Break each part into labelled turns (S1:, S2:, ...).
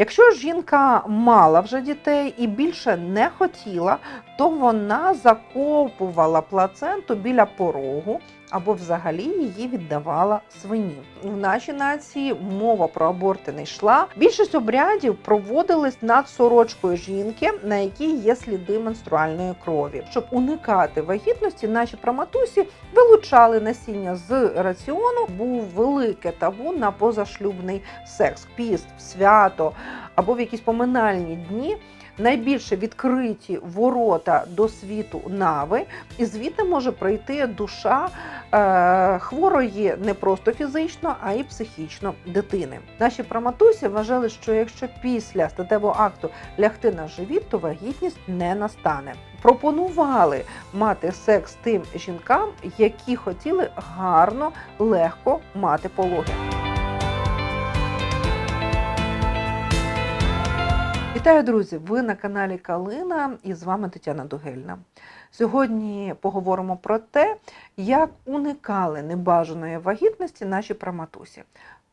S1: Якщо жінка мала вже дітей і більше не хотіла, то вона закопувала плаценту біля порогу або взагалі її віддавала свині. В нашій нації мова про аборти не йшла. Більшість обрядів проводились над сорочкою жінки, на якій є сліди менструальної крові. Щоб уникати вагітності, наші праматусі вилучали насіння з раціону. Був велике табу на позашлюбний секс, піст, свято або в якісь поминальні дні. Найбільше відкриті ворота до світу нави, і звідти може прийти душа е, хворої не просто фізично, а й психічно дитини. Наші праматусі вважали, що якщо після статевого акту лягти на живіт, то вагітність не настане. Пропонували мати секс тим жінкам, які хотіли гарно, легко мати пологи. Вітаю, друзі! Ви на каналі Калина і з вами Тетяна Дугельна. Сьогодні поговоримо про те, як уникали небажаної вагітності наші праматусі,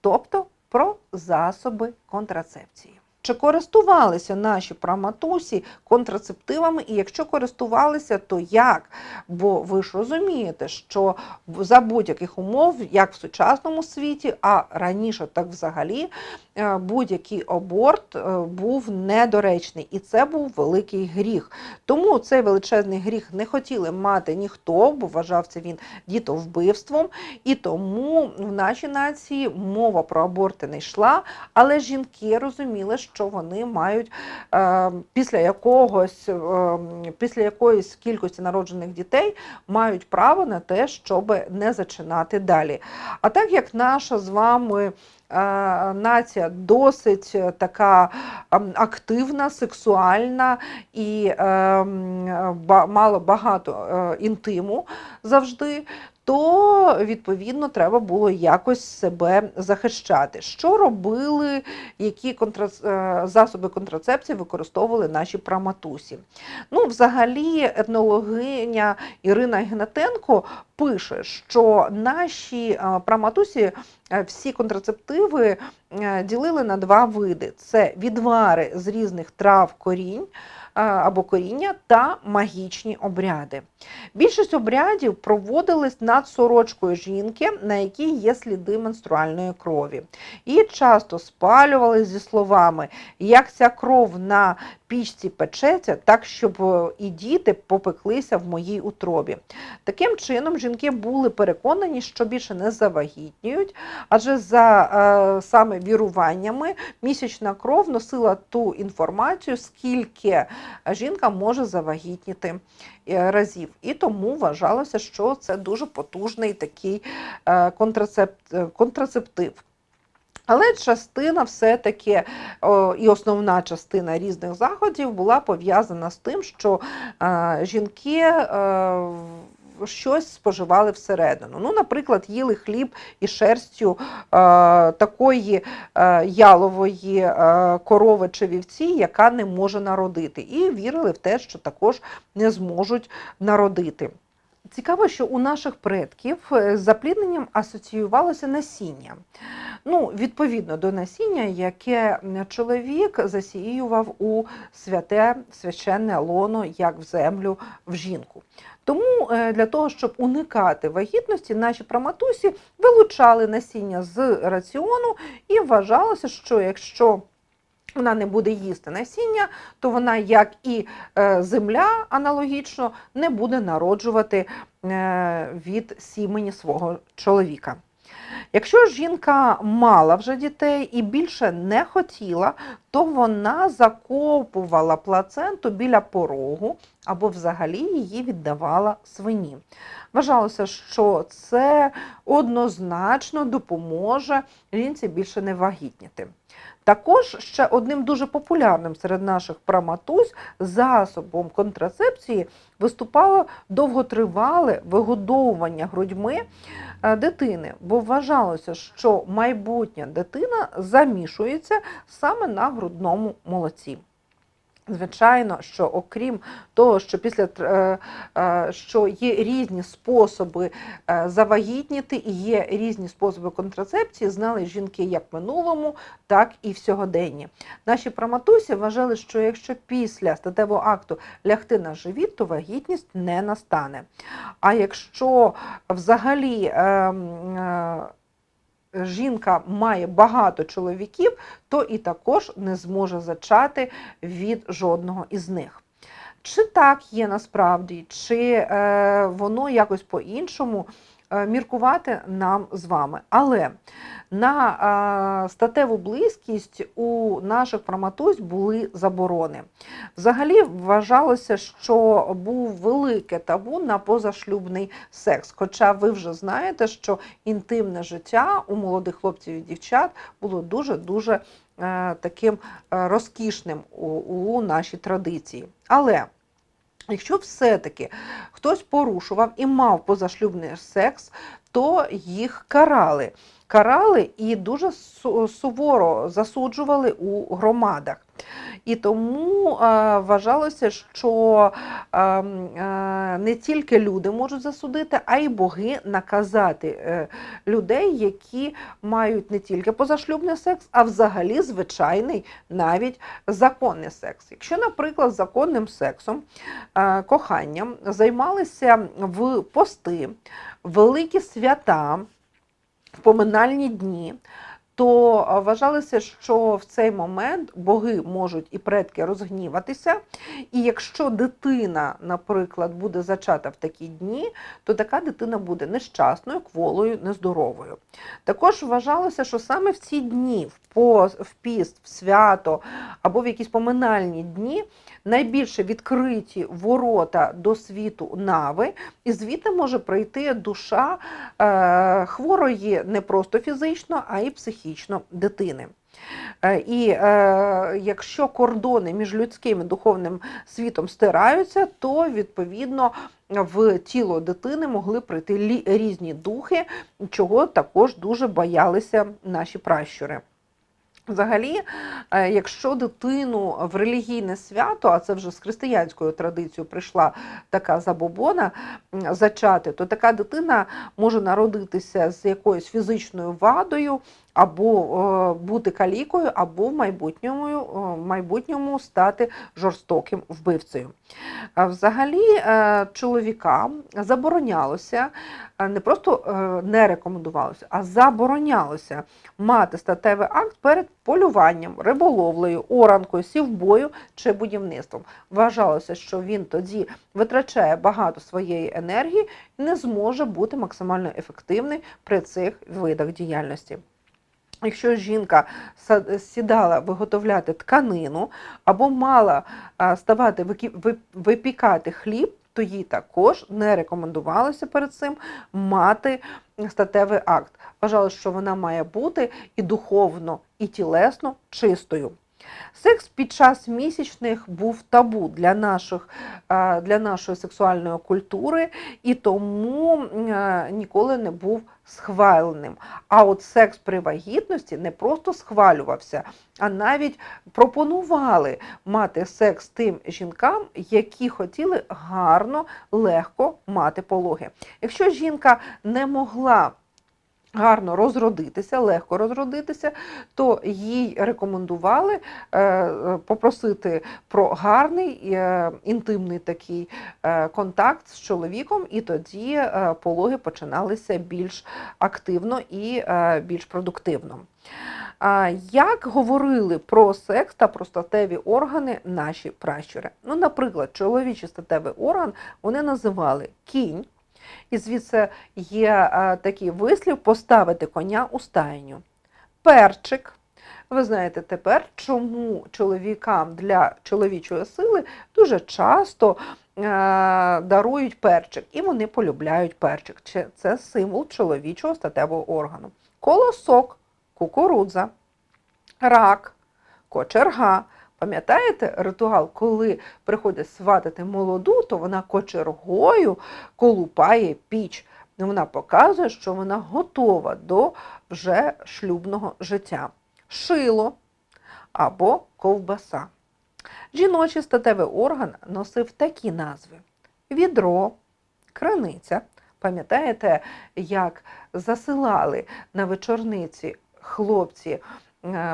S1: тобто про засоби контрацепції. Чи користувалися наші праматусі контрацептивами, і якщо користувалися, то як? Бо ви ж розумієте, що за будь-яких умов, як в сучасному світі, а раніше так взагалі, е, будь-який аборт е, був недоречний, і це був великий гріх. Тому цей величезний гріх не хотіли мати ніхто, бо вважався він дітовбивством. І тому в нашій нації мова про аборти не йшла, але жінки розуміли, що вони мають е, після якогось, е, після якоїсь кількості народжених дітей мають право на те, щоб не зачинати далі. А так як наша з вами е, нація досить така ем, активна, сексуальна і е, мало багато е, інтиму завжди. То відповідно треба було якось себе захищати. Що робили, які контра... е, засоби контрацепції використовували наші праматусі? Ну, взагалі, етнологиня Ірина Гнатенко пише, що наші е, праматусі всі контрацептиви е, ділили на два види: це відвари з різних трав корінь е, або коріння та магічні обряди. Більшість обрядів проводились над сорочкою жінки, на якій є сліди менструальної крові. І часто спалювали зі словами: як ця кров на пічці печеться, так щоб е, і діти попеклися в моїй утробі. Таким чином, жінки були переконані, що більше не завагітнюють, адже за е, саме віруваннями місячна кров носила ту інформацію, скільки жінка може завагітніти е, разів. І тому вважалося, що це дуже потужний такий е, контрацепт, е, контрацептив. Але частина все-таки і основна частина різних заходів була пов'язана з тим, що е, жінки е, щось споживали всередину. Ну, наприклад, їли хліб із шерстю е, такої ялової корови чи вівці, яка не може народити, і вірили в те, що також не зможуть народити. Цікаво, що у наших предків е, з заплідненням асоціювалося насіння. Ну, відповідно до насіння, яке чоловік засіював у святе священне лоно, як в землю в жінку. Тому е, для того, щоб уникати вагітності, наші праматусі вилучали насіння з раціону і вважалося, що якщо вона не буде їсти насіння, то вона, як і е, земля аналогічно, не буде народжувати е, від сімені свого чоловіка. Якщо жінка мала вже дітей і більше не хотіла, то вона закопувала плаценту біля порогу або взагалі її віддавала свині. Вважалося, що це однозначно допоможе жінці більше не вагітніти. Також ще одним дуже популярним серед наших праматусь засобом контрацепції виступало довготривале вигодовування грудьми е, дитини, бо вважалося, що майбутня дитина замішується саме на грудному молоці. Звичайно, що окрім того, що після е, е, що є різні способи е, завагітніти і є різні способи контрацепції, знали жінки як в минулому, так і в сьогоденні. Наші праматусі вважали, що якщо після статевого акту лягти на живіт, то вагітність не настане. А якщо взагалі е, е, жінка має багато чоловіків, то і також не зможе зачати від жодного із них. Чи так є насправді, чи е, воно якось по-іншому міркувати нам з вами. Але на е, статеву близькість у наших праматусь були заборони. Взагалі вважалося, що був велике табу на позашлюбний секс. Хоча ви вже знаєте, що інтимне життя у молодих хлопців і дівчат було дуже-дуже е, таким е, розкішним у нашій традиції. Але якщо все-таки хтось порушував і мав позашлюбний секс, то їх карали. Карали і дуже суворо засуджували у громадах. І тому е, вважалося, що е, е, не тільки люди можуть засудити, а й боги наказати е, людей, які мають не тільки позашлюбний секс, а взагалі звичайний навіть законний секс. Якщо, наприклад, законним сексом, е, коханням займалися в пости, великі свята, в поминальні дні, то вважалося, що в цей момент боги можуть і предки розгніватися. І якщо дитина, наприклад, буде зачата в такі дні, то така дитина буде нещасною, кволою, нездоровою. Також вважалося, що саме в ці дні, в пост, в піст, в свято або в якісь поминальні дні найбільше відкриті ворота до світу нави, і звідти може прийти душа е, хворої не просто фізично, а й психічно дитини. Е, І е, якщо кордони між людським і духовним світом стираються, то відповідно в тіло дитини могли прийти різні духи, чого також дуже боялися наші пращури. Взагалі, е, якщо дитину в релігійне свято, а це вже з християнською традицією прийшла така забобона зачати, то така дитина може народитися з якоюсь фізичною вадою, або е, бути калікою, або в майбутньому, е, в майбутньому стати жорстоким вбивцею. Взагалі, е, чоловікам заборонялося, не просто не рекомендувалося, а заборонялося мати статевий акт перед полюванням, риболовлею, оранкою, сівбою чи будівництвом. Вважалося, що він тоді витрачає багато своєї енергії і не зможе бути максимально ефективним при цих видах діяльності. Якщо жінка сідала виготовляти тканину або мала ставати випікати хліб, то їй також не рекомендувалося перед цим мати статевий акт. Вважали, що вона має бути і духовно, і тілесно чистою. Секс під час місячних був табу для, наших, для нашої сексуальної культури і тому ніколи не був схваленим. А от секс при вагітності не просто схвалювався, а навіть пропонували мати секс тим жінкам, які хотіли гарно, легко мати пологи. Якщо жінка не могла гарно розродитися, легко розродитися, то їй рекомендували е, е, попросити про гарний е, інтимний такий контакт з чоловіком, і тоді пологи починалися більш активно і більш продуктивно. Як говорили про секс та про статеві органи наші пращури? Ну, наприклад, чоловічий статевий орган вони називали кінь, і звідси є е, такий вислів поставити коня у стайню. Перчик. Ви знаєте тепер, чому чоловікам для чоловічої сили дуже часто е, дарують перчик, і вони полюбляють перчик. Чи- Це символ чоловічого статевого органу. Колосок, кукурудза, рак, кочерга. Пам'ятаєте ритуал, коли приходять сватати молоду, то вона кочергою колупає піч. Вона показує, що вона готова до вже шлюбного життя. Шило або ковбаса. Жіночий статевий орган носив такі назви: відро, криниця. Пам'ятаєте, як засилали на вечорниці хлопці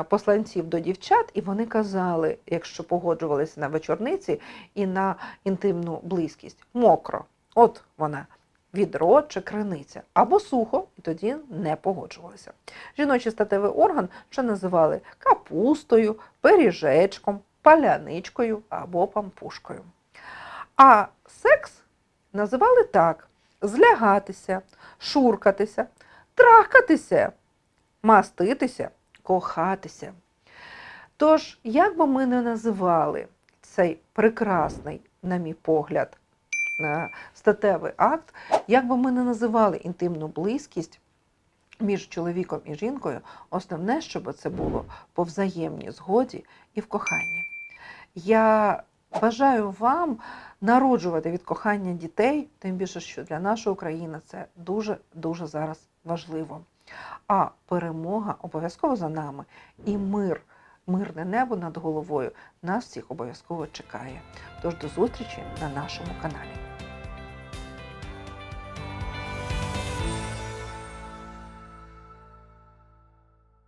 S1: посланців до дівчат, і вони казали, якщо погоджувалися на вечорниці і на інтимну близькість, мокро. От вона. Відро чи криниця, або сухо, і тоді не погоджувалися. Жіночий статевий орган ще називали капустою, пиріжечком, паляничкою або пампушкою. А секс називали так: злягатися, шуркатися, трахатися, маститися, кохатися. Тож, як би ми не називали цей прекрасний, на мій погляд, е, статевий акт, як би ми не називали інтимну близькість між чоловіком і жінкою, основне, щоб це було по взаємній згоді і в коханні. Я бажаю вам народжувати від кохання дітей, тим більше, що для нашої України це дуже-дуже зараз важливо. А перемога обов'язково за нами і мир, мирне небо над головою нас всіх обов'язково чекає. Тож до зустрічі на нашому каналі.